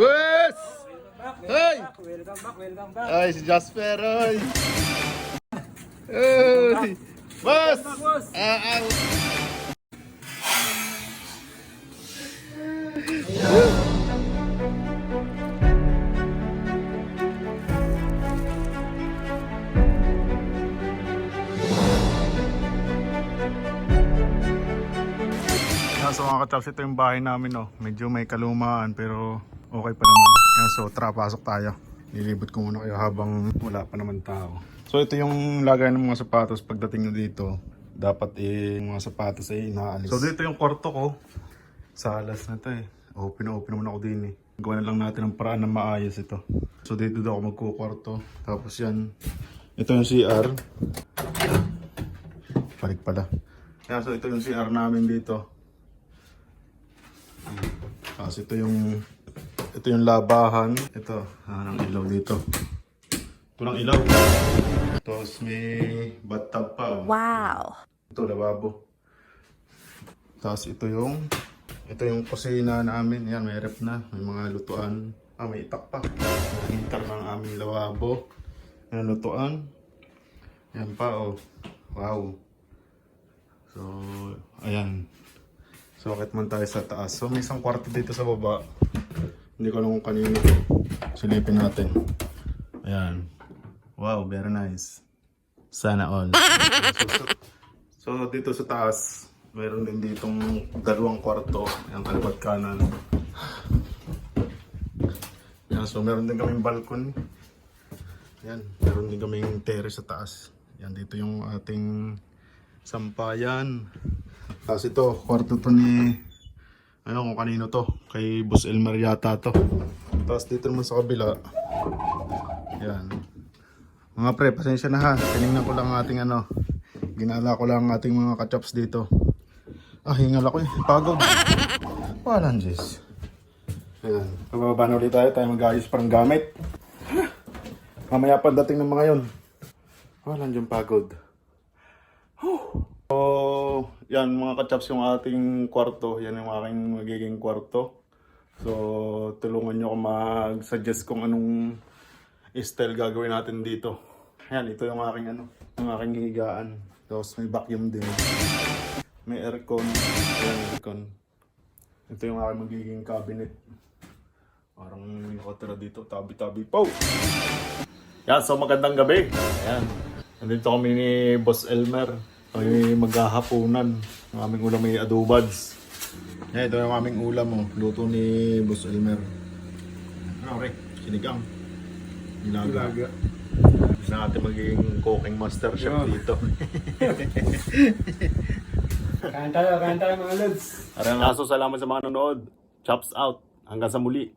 Wes! Hey! Welcome back, welcome back. Ay, si Jasper, oy! Ay! Boss! Ah, ah. So mga katraps, ito yung bahay namin, no. Medyo may kalumaan, pero okay pa naman. Yan, so tara, pasok tayo. Nilibot ko muna kayo habang wala pa naman tao. So ito yung lagay ng mga sapatos pagdating nyo dito. Dapat eh, yung mga sapatos ay inaalis. So dito yung kwarto ko. Sa alas na to eh. Open na open naman ako din eh. Gawa na lang natin ang paraan na maayos ito. So dito daw ako magkukwarto. Tapos yan. Ito yung CR. Balik pala. Yan, so ito yung CR namin dito. Tapos ito yung ito yung labahan. Ito, ah, ng ilaw dito. Ito ng ilaw. Tapos may bathtub pa. Oh. Wow. Ito, lababo. Tapos ito yung ito yung kusina namin. Yan, may rep na. May mga lutuan. Ah, may itak pa. Heater ng aming lababo. Yan, lutuan. Yan pa, oh. Wow. So, ayan. So, akit man tayo sa taas. So, may isang kwarto dito sa baba. Hindi ko alam kung kanino to. Silipin natin. Ayan. Wow, very nice. Sana all. so, so, so, dito sa taas, mayroon din ditong dalawang kwarto. Ayan, kalibat kanan. Ayan, so meron din kaming balcony. Ayan, meron din kaming terrace sa taas. Ayan, dito yung ating sampayan. Tapos ito, kwarto to ni ano kung kanino to. Kay Boss Elmer yata to. Tapos dito naman sa kabila. Yan. Mga pre, pasensya na ha. Tinignan ko lang ang ating ano. Ginala ko lang ang ating mga kachops dito. Ah, hingal ako eh. Pagod. Walang Diyos. Ayan. Pababa na ulit tayo. Tayo mag-ayos parang gamit. Mamaya pa dating ng mga yon. Walang dyan pagod. So, yan mga kachaps yung ating kwarto. Yan yung aking magiging kwarto. So, tulungan nyo ako mag-suggest kung anong style gagawin natin dito. Yan, ito yung aking ano, yung aking higaan. Tapos may vacuum din. May aircon. Yan, aircon. Ito yung aking magiging cabinet. Parang may nakatira dito, tabi-tabi po. Yan, so magandang gabi. Yan. Nandito kami ni Boss Elmer. Kami maghahaponan. Ang aming ulam ay adobads. Yan, ito yung aming ulam mo. Luto ni Boss Elmer. Ano, re? Sinigang. Nilaga. Gusto natin magiging cooking master chef Yun. dito. Kain tayo, kain tayo mga lods. Aso, salamat sa mga nanonood. Chops out. Hanggang sa muli.